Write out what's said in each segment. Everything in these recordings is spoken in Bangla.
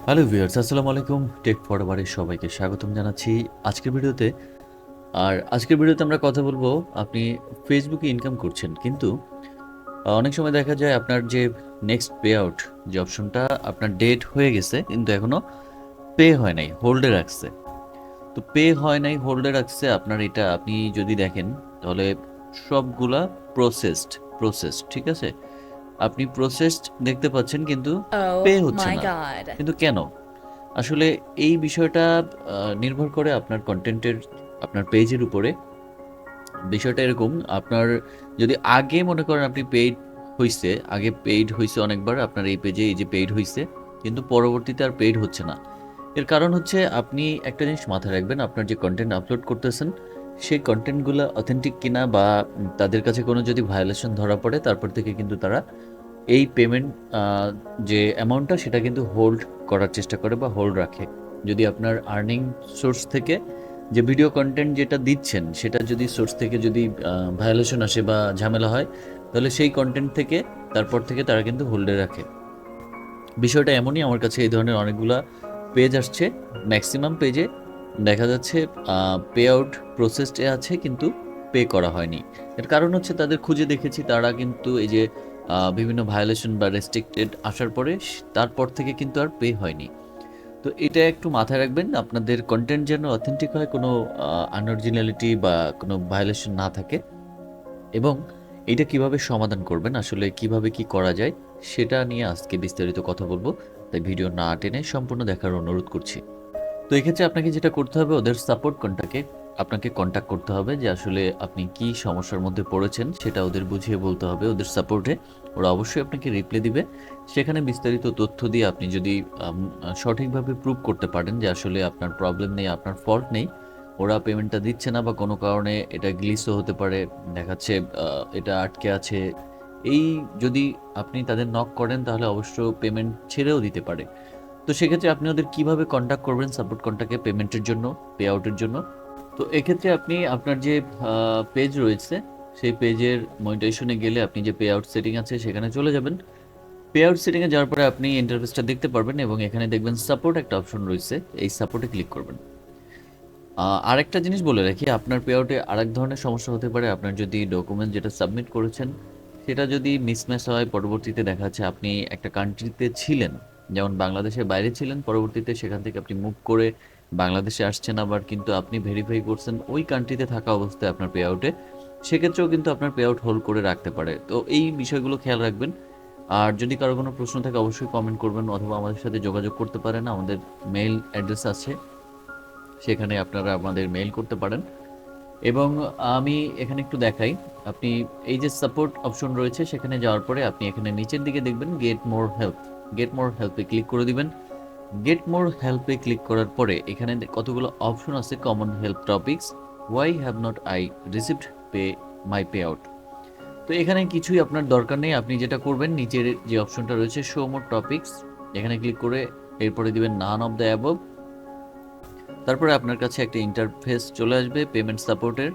হ্যালো ভিউয়ার্স, আসসালামু আলাইকুম। টেক ফরওয়ার্ডের সবাইকে স্বাগতম জানাচ্ছি আজকের ভিডিওতে। আর আজকের ভিডিওতে আমরা কথা বলব, আপনি ফেসবুকে ইনকাম করছেন, কিন্তু অনেক সময় দেখা যায় আপনার যে নেক্সট পে আউট যে অপশনটা আপনার ডেট হয়ে গেছে, কিন্তু এখনও পে হয় নাই হোল্ডে রাখছে। তো পে হয় নাই হোল্ডে রাখছে, আপনার এটা আপনি যদি দেখেন, তাহলে সবগুলা প্রসেসড প্রসেস ঠিক আছে? আপনি প্রসেসড দেখতে পাচ্ছেন কিন্তু Oh Pay হচ্ছে না। কিন্তু কেন? আসলে এই বিষয়টা নির্ভর করে আপনার কন্টেন্টের আপনার পেজের উপরে। বিষয়টা এরকম আপনার যদি আগে মনে করেন আপনি পেইড হইছে আগে পেইড হইছে অনেকবার আপনার এই পেজে এই যে পেইড হইছে কিন্তু পরবর্তীতে আর পেইড হচ্ছে না। এর কারণ হচ্ছে আপনি একটা জিনিস মাথায় রাখবেন আপনার যে কন্টেন্ট আপলোড করতেছেন সেই কন্টেন্টগুলো অথেন্টিক কিনা বা তাদের কাছে কোনো যদি ভায়োলেশন ধরা পড়ে, তারপর থেকে কিন্তু তারা এই পেমেন্ট যে অ্যামাউন্টটা সেটা কিন্তু হোল্ড করার চেষ্টা করে বা হোল্ড রাখে। যদি আপনার আর্নিং সোর্স থেকে যে ভিডিও কন্টেন্ট যেটা দিচ্ছেন, সেটা যদি সোর্স থেকে যদি ভায়োলেশন আসে বা ঝামেলা হয়, তাহলে সেই কন্টেন্ট থেকে, তারপর থেকে তারা কিন্তু হোল্ডে রাখে। বিষয়টা এমনই, আমার কাছে এই ধরনের অনেকগুলা পেজ আসছে। ম্যাক্সিমাম পেজে দেখা যাচ্ছে পে আউট প্রসেসে আছে কিন্তু পে করা হয়নি। এর কারণ হচ্ছে তাদের খুঁজে দেখেছি, তারা কিন্তু এই যে বিভিন্ন ভায়োলেশন বা রেস্ট্রিক্টেড আসার পরে তারপর থেকে কিন্তু আর পে হয়নি। তো এটা একটু মাথায় রাখবেন, আপনাদের কন্টেন্ট যেন অথেন্টিক হয়, কোনো আনঅরিজিনালিটি বা কোনো ভায়োলেশন না থাকে। এবং এটা কীভাবে সমাধান করবেন, আসলে কীভাবে কি করা যায়, সেটা নিয়ে আজকে বিস্তারিত কথা বলব। তাই ভিডিও না টেনে সম্পূর্ণ দেখার অনুরোধ করছি। তো এক্ষেত্রে আপনাকে যেটা করতে হবে, ওদের সাপোর্ট কন্টাকে? আপনাকে কন্ট্যাক্ট করতে হবে যে আসলে আপনি কি সমস্যার মধ্যে পড়েছেন, সেটা ওদের বুঝিয়ে বলতে হবে ওদের সাপোর্টে ওরা অবশ্যই আপনাকে রিপ্লাই দিবে। সেখানে বিস্তারিত তথ্য দিয়ে আপনি যদি সঠিকভাবে প্রুভ করতে পারেন যে আসলে আপনার প্রবলেম নেই, আপনার ফল্ট নেই, ওরা পেমেন্টটা দিচ্ছে না বা কোনো কারণে এটা গ্লিসও হতে পারে, দেখাচ্ছে এটা আটকে আছে। এই যদি আপনি তাদের নক করেন, তাহলে অবশ্য পেমেন্ট ছেড়েও দিতে পারে। তো সেক্ষেত্রে আপনি ওদের কীভাবে কন্ট্যাক্ট করবেন সাপোর্ট কন্ট্যাক্টে পেমেন্টের জন্য পে আউটের জন্য? তো এক্ষেত্রে আপনি আপনার যে পেজ রয়েছে, সেই পেজের মনিটাইজেশনে গেলে আপনি যে পে আউট সেটিং আছে সেখানে চলে যাবেন। পে আউট সেটিংয়ে যাওয়ার পরে আপনি ইন্টারফেসটা দেখতে পারবেন এবং এখানে দেখবেন সাপোর্ট একটা অপশন রয়েছে, এই সাপোর্টে ক্লিক করবেন। আরেকটা জিনিস বলে রাখি, আপনার পে আউটে আরেক ধরনের সমস্যা হতে পারে। আপনার যদি ডকুমেন্ট যেটা সাবমিট করেছেন, সেটা যদি মিসম্যাচ হয়, পরবর্তীতে দেখা যাচ্ছে আপনি একটা কান্ট্রিতে ছিলেন। যেমন বাংলাদেশের বাইরে ছিলেন, পরবর্তীতে সেখান থেকে আপনি মুভ করে বাংলাদেশে আসছেন আবার কিন্তু আপনি ভেরিফাই করছেন ওই কান্ট্রিতে থাকা অবস্থায় আপনার পে আউটে সেক্ষেত্রেও কিন্তু আপনার পে আউট হোল্ড করে রাখতে পারে। তো এই বিষয়গুলো খেয়াল রাখবেন। আর যদি কারও কোনো প্রশ্ন থাকে, অবশ্যই কমেন্ট করবেন অথবা আমাদের সাথে যোগাযোগ করতে পারেন। আমাদের মেইল অ্যাড্রেস আছে। সেখানে আপনারা আমাদের মেইল করতে পারেন। এবং আমি এখানে একটু দেখাই। আপনি এই যে সাপোর্ট অপশন রয়েছে, সেখানে যাওয়ার পরে আপনি এখানে নিচের দিকে দেখবেন get more help get more হেল্পে click করে দিবেন। গেট মোর হেল্পে ক্লিক করার পরে এখানে কতগুলো অপশন আছে? Common help topics why have not I received pay my payout তো এখানে কিছুই আপনার দরকার নেই। আপনি যেটা করবেন, নিচের যে অপশনটা রয়েছে শো মোর টপিকস এখানে ক্লিক করে এরপরে দিবেন নান অফ দ্য অ্যাবভ তারপরে আপনার কাছে একটা ইন্টারফেস চলে আসবে পেমেন্ট সাপোর্টের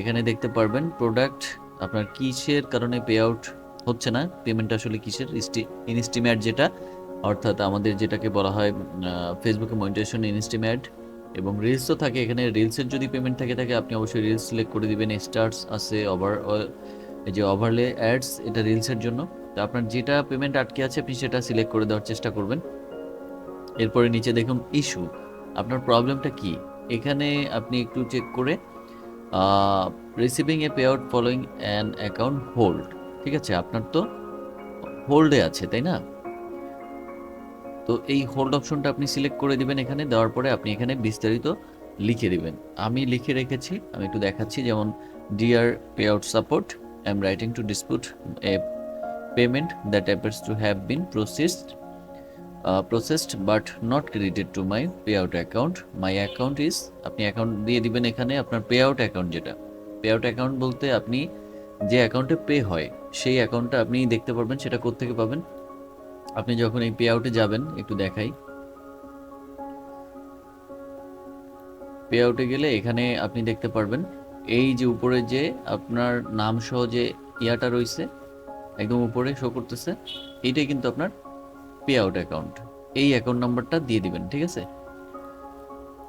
এখানে দেখতে পারবেন প্রোডাক্ট আপনার কিসের কারণে পে আউট হচ্ছে না পেমেন্ট আসলে কিসের? ইনস্টিমেট যেটা, অর্থাৎ আমাদের যেটাকে বলা হয় ফেসবুকে মনিটাইজেশন ইনস্টিমেট এবং রিলস তো থাকে এখানে। রিলসের যদি পেমেন্ট থাকে থাকে আপনি অবশ্যই রিলস সিলেক্ট করে দিবেন। স্টার্স আছে ওভার এই যে ওভারলে অ্যাডস এটা রিলসের জন্য। তো আপনার যেটা পেমেন্ট আটকে আছে, আপনি সেটা সিলেক্ট করে দেওয়ার চেষ্টা করবেন। এরপরে নিচে দেখুন ইস্যু আপনার প্রবলেমটা কি? এখানে আপনি একটু চেক করে receiving a payout following an account hold ঠিক আছে, আপনার তো হোল্ডে আছে, তাই না? তো এই হোল্ড অপশনটা আপনি সিলেক্ট করে দিবেন এখানে, দেওয়ার পরে আপনি এখানে বিস্তারিত লিখে দিবেন। আমি লিখে রেখেছি, আমি একটু দেখাচ্ছি, যেমন dear payout support I am writing to dispute a payment that appears to have been processed processed but not credited to my payout account my account is, আপনি অ্যাকাউন্ট দিয়ে দিবেন এখানে, আপনার পে আউট অ্যাকাউন্ট যেটা। পে আউট অ্যাকাউন্ট বলতে আপনি যে অ্যাকাউন্টে পে হয়, সেই অ্যাকাউন্টটা আপনি দেখতে পারবেন, সেটা কোত্থেকে পাবেন? আপনি যখন এই পে আউটে যাবেন, একটু দেখাই। পে আউটে গেলে এখানে আপনি দেখতে পারবেন, এই যে উপরে যে আপনার নাম সহ যে ইয়াটা রয়েছে, একদম উপরে শো করতেছে এইটাই কিন্তু আপনার পে আউট অ্যাকাউন্ট এই অ্যাকাউন্ট নাম্বারটা দিয়ে দিবেন, ঠিক আছে?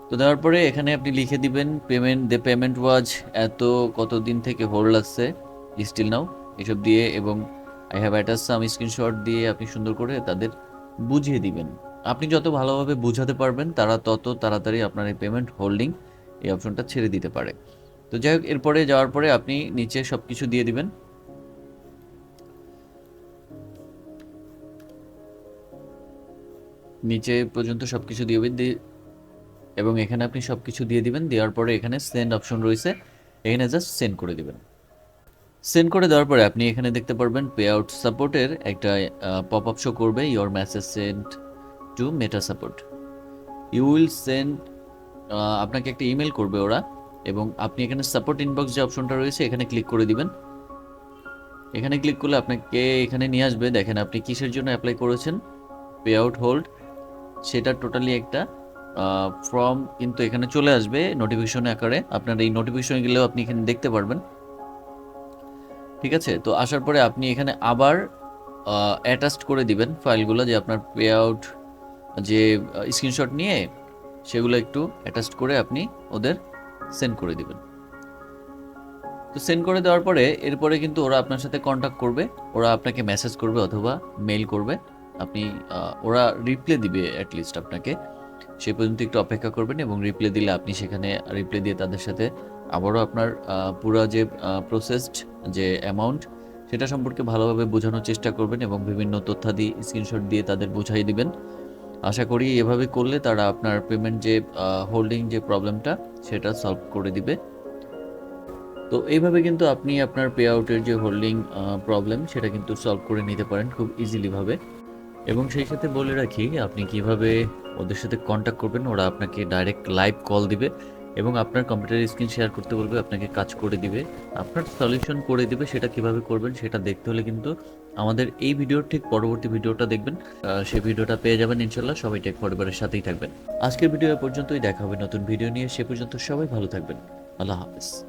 তো দেওয়ার পরে এখানে আপনি লিখে দিবেন পেমেন্ট দ্য পেমেন্ট ওয়াজ এত কত দিন থেকে হোল্ড লাগছে স্টিল নাও এসব দিয়ে এবং I have attach some screenshot দিয়ে আপনি সুন্দর করে তাদের বুঝিয়ে দিবেন। আপনি যত ভালোভাবে বুঝাতে পারবেন, তারা তত তাড়াতাড়ি আপনার এই পেমেন্ট হোল্ডিং এই অপশনটা ছেড়ে দিতে পারে। তো যাই হোক, এরপরে যাওয়ার পরে আপনি নিচে সব কিছু দিয়ে দিবেন। নিচে পর্যন্ত সব কিছু দিয়ে দি- এবং এখানে আপনি সব কিছু দিয়ে দিবেন, দেওয়ার পরে এখানে সেন্ড অপশন রয়েছে। এখানে জাস্ট সেন্ড করে দিবেন। সেন্ড করে দেওয়ার পরে আপনি এখানে দেখতে পারবেন পে আউট সাপোর্টের একটা পপ আপ শো করবে your message send to Meta support you will send আপনাকে একটা ইমেল করবে ওরা এবং আপনি এখানে সাপোর্ট ইনবক্স যে অপশনটা রয়েছে, এখানে ক্লিক করে দিবেন। এখানে ক্লিক করলে আপনাকে এখানে নিয়ে আসবে। দেখেন আপনি কিসের জন্য অ্যাপ্লাই করেছেন? পে আউট হোল্ড সেটা টোটালি একটা ফর্ম কিন্তু এখানে চলে আসবে নোটিফিকেশন আকারে। আপনার এই নোটিফিকেশন গেলেও আপনি এখানে দেখতে পারবেন। ঠিক আছে? তো আসার পরে আপনি এখানে আবার অ্যাটাচড করে দিবেন ফাইলগুলো যে আপনার পে আউট যে স্ক্রিনশট নিয়ে সেগুলো একটু অ্যাটাচড করে আপনি ওদের সেন্ড করে দিবেন। তো সেন্ড করে দেওয়ার পরে এরপরে কিন্তু ওরা আপনার সাথে কন্ট্যাক্ট করবে, ওরা আপনাকে মেসেজ করবে অথবা মেল করবে। আপনি ওরা রিপ্লে দিবে অ্যাটলিস্ট আপনাকে। সে পর্যন্ত একটু অপেক্ষা করবেন এবং রিপ্লে দিলে আপনি সেখানে রিপ্লে দিয়ে তাদের সাথে আবারও আপনার পুরো যে প্রসেসড যে অ্যামাউন্ট সেটা সম্পর্কে ভালোভাবে বোঝানোর চেষ্টা করবেন এবং বিভিন্ন তথ্যাদি স্ক্রিনশট দিয়ে তাদের বুঝাই দিবেন। আশা করি এভাবে করলে তারা আপনার পেমেন্ট যে হোল্ডিং যে প্রবলেমটা সেটা সলভ করে দিবে। তো এইভাবে কিন্তু আপনি আপনার পে আউটের যে হোল্ডিং প্রবলেম সেটা কিন্তু সলভ করে নিতে পারেন খুব ইজিলিভাবে এবং সেই সাথে বলে রাখি, আপনি কীভাবে ওদের সাথে কন্ট্যাক্ট করবেন, ওরা আপনাকে ডাইরেক্ট লাইভ কল দিবে। এবং আপনার কম্পিউটার স্ক্রিন শেয়ার করতে বলবে, আপনাকে কাজ করে দিবে। আপনার সলিউশন করে দিবে, সেটা কীভাবে করবেন সেটা দেখতে হলে কিন্তু আমাদের এই ভিডিওর ঠিক পরবর্তী ভিডিওটা দেখবেন। সেই ভিডিওটা পেয়ে যাবেন ইনশাল্লাহ সবাই টেক পরিবারের সাথেই থাকবেন। আজকের ভিডিও পর্যন্তই। দেখা হবে নতুন ভিডিও নিয়ে। সে পর্যন্ত সবাই ভালো থাকবেন। আল্লাহ হাফেজ।